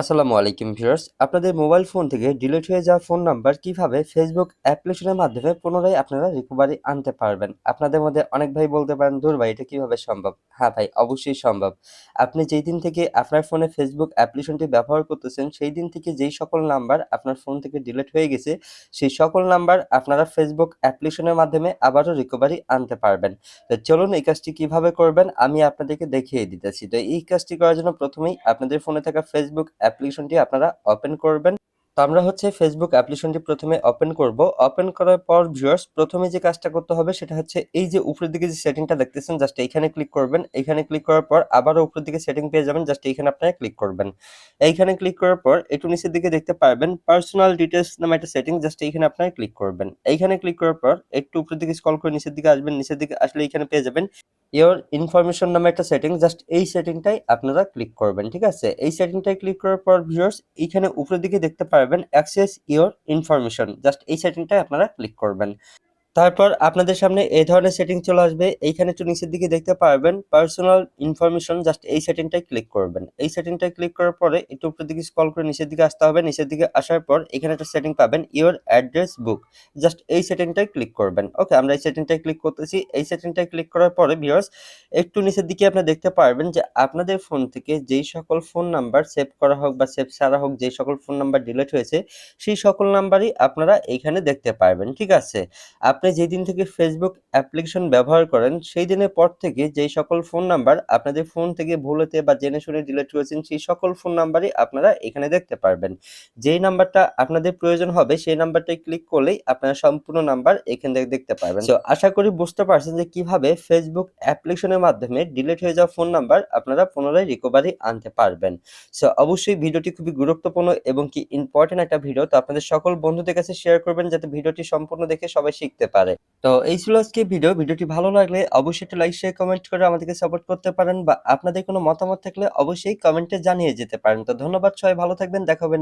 আসসালামু আলাইকুম ভিউয়ার্স। আপনাদের মোবাইল ফোন থেকে ডিলিট হয়ে যাওয়া ফোন নাম্বার কীভাবে ফেসবুক অ্যাপ্লিকেশনের মাধ্যমে পুনরায় আপনারা রিকভারি আনতে পারবেন? আপনাদের মধ্যে অনেক ভাই বলতে পারেন দূর ভাই, এটা কীভাবে সম্ভব? হ্যাঁ ভাই, অবশ্যই সম্ভব। আপনি যেই দিন থেকে আপনার ফোনে ফেসবুক অ্যাপ্লিকেশনটি ব্যবহার করতেছেন, সেই দিন থেকে যেই সকল নাম্বার আপনার ফোন থেকে ডিলিট হয়ে গেছে, সেই সকল নাম্বার আপনারা ফেসবুক অ্যাপ্লিকেশনের মাধ্যমে আবারও রিকভারি আনতে পারবেন। তো চলুন এই কাজটি কীভাবে করবেন, আমি আপনাদেরকে দেখিয়ে দিতেছি। তো এই কাজটি করার জন্য প্রথমেই আপনাদের ফোনে থাকা ফেসবুক অ্যাপ্লিকেশনটি আপনারা ওপেন করবেন। তো আমরা হচ্ছে ফেসবুক অ্যাপ্লিকেশনটি প্রথমে ওপেন করব। ওপেন করার পর ভিউয়ার্স প্রথমে যে কাজটা করতে হবে সেটা হচ্ছে এই যে উপরের দিকে যে সেটিংটা দেখতেছেন জাস্ট এইখানে ক্লিক করবেন। এইখানে ক্লিক করার পর আবারও উপরের দিকে সেটিং পেয়ে যাবেন জাস্ট এইখানে আপনারা ক্লিক করবেন। এইখানে ক্লিক করার পর একটু নিচের দিকে দেখতে পারবেন পার্সোনাল ডিটেলস নামে একটা সেটিং জাস্ট এইখানে আপনারা ক্লিক করবেন। এইখানে ক্লিক করার পর একটু উপরের দিকে স্ক্রল করে নিচের দিকে আসবেন, নিচের দিকে আসলে এইখানে পেয়ে যাবেন ইওর ইনফরমেশন নামে একটা সেটিং জাস্ট এই সেটিংটাই আপনারা ক্লিক করবেন, ঠিক আছে? এই সেটিংটাই ক্লিক করার পর ভিউয়ার্স এইখানে উপরের দিকে দেখতে পারবেন অ্যাক্সেস ইওর ইনফরমেশন জাস্ট এই সেটিংটায় আপনারা ক্লিক করবেন। তারপর আপনাদের সামনে এই ধরনের সেটিং চলে আসবে। এইখানে একটু নিচের দিকে দেখতে পারবেন। পার্সোনাল ইনফরমেশন জাস্ট এই সেটিংটাই ক্লিক করবেন। এই সেটিংটাই ক্লিক করার পরে একটু উপরের দিকে স্ক্রল করে নিচের দিকে আসতে হবে। নিচের দিকে আসার পর এখানে একটা সেটিং পাবেন ইওর অ্যাড্রেস বুক জাস্ট এই সেটিংটাই ক্লিক করবেন। ওকে আমরা এই সেটিংটাই ক্লিক করতেছি। এই সেটিংটাই ক্লিক করার পরে ভিউয়ার্স একটু নিচের দিকে আপনি দেখতে পারবেন যে আপনাদের ফোন থেকে যেই সকল ফোন নাম্বার সেভ করা হোক বা সেভ ছাড়া হোক, যেই সকল ফোন নাম্বার ডিলিট হয়েছে, সেই সকল নাম্বারই আপনারা এইখানে দেখতে পারবেন। ঠিক আছে? আপনি যেই দিন থেকে ফেসবুক অ্যাপ্লিকেশন ব্যবহার করেন, সেই দিনের পর থেকে যেই সকল ফোন নাম্বার আপনাদের ফোন থেকে ভুলেতে বা জেনে শুনে ডিলিট করেছেন, সেই সকল ফোন নাম্বারই আপনারা এখানে দেখতে পারবেন। যেই নাম্বারটা আপনাদের প্রয়োজন হবে, সেই নাম্বারটাই ক্লিক করলেই আপনারা সম্পূর্ণ নাম্বার এখান থেকে দেখতে পারবেন। তো আশা করি বুঝতে পারছেন যে কীভাবে ফেসবুক অ্যাপ্লিকেশনের মাধ্যমে ডিলিট হয়ে যাওয়া ফোন নাম্বার আপনারা পুনরায় রিকভারি আনতে পারবেন। সো অবশ্যই ভিডিওটি খুবই গুরুত্বপূর্ণ এবং কি ইম্পর্টেন্ট একটা ভিডিও তো আপনাদের সকল বন্ধুদের কাছে শেয়ার করবেন, যাতে ভিডিওটি সম্পূর্ণ দেখে সবাই শিখতে পারে। তো এই ছিল আজকে ভিডিও। ভিডিওটি ভালো লাগলে অবশ্যই একটা লাইক শেয়ার কমেন্ট করে আমাদেরকে সাপোর্ট করতে পারেন বা আপনাদের কোনো মতামত থাকলে অবশ্যই কমেন্টে জানিয়ে যেতে পারেন। তো ধন্যবাদ সবাই, ভালো থাকবেন। দেখা হবে